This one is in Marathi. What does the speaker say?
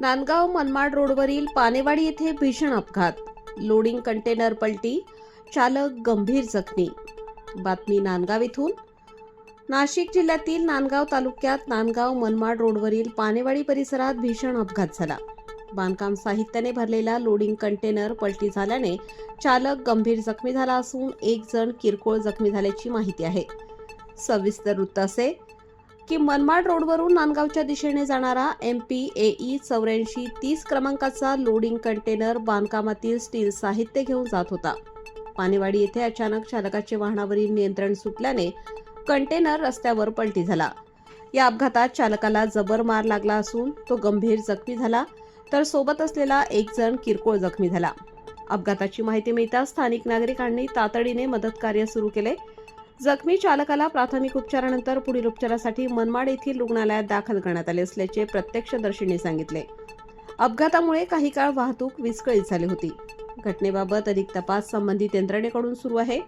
नांदगाव मनमाड रोडवरील पानेवाडी येथे भीषण अपघात. लोडिंग कंटेनर पलटी चालक गंभीर जखमी. बातमी नांदगाव इथून. नाशिक जिल्ह्यातील नांदगाव तालुक्यात नांदगाव मनमाड रोडवरील पानेवाडी परिसरात भीषण अपघात झाला. बांधकाम साहित्याने भरलेला लोडिंग कंटेनर पलटी झाल्याने चालक गंभीर जखमी झाला असून एक जण किरकोळ जखमी झाल्याची माहिती आहे. सविस्तर वृत्त असे की मनमाड रोडवरून नांदगावच्या दिशेने जाणारा एम पी एई चौऱ्याऐंशी तीस क्रमांकाचा लोडिंग कंटेनर बांधकामातील स्टील साहित्य घेऊन जात होता. पानेवाडी येथे अचानक चालकाचे वाहनावरील नियंत्रण सुटल्याने कंटेनर रस्त्यावर पलटी झाला. या अपघातात चालकाला जबर मार लागला असून तो गंभीर जखमी झाला तर सोबत असलेला एक जण किरकोळ जखमी झाला. अपघाताची माहिती मिळताच स्थानिक नागरिकांनी तातडीने मदतकार्य सुरू केले. जखमी चालकाला प्राथमिक उपचारानंतर पुढील उपचारासाठी मनमाड येथील रुग्णालयात दाखल करण्यात आले असल्याचे प्रत्यक्षदर्शींनी सांगितले. अपघातामुळे काही काळ वाहतूक विस्कळीत झाली होती. घटनेबाबत अधिक तपास संबंधित यंत्रणेकडून सुरू आहे.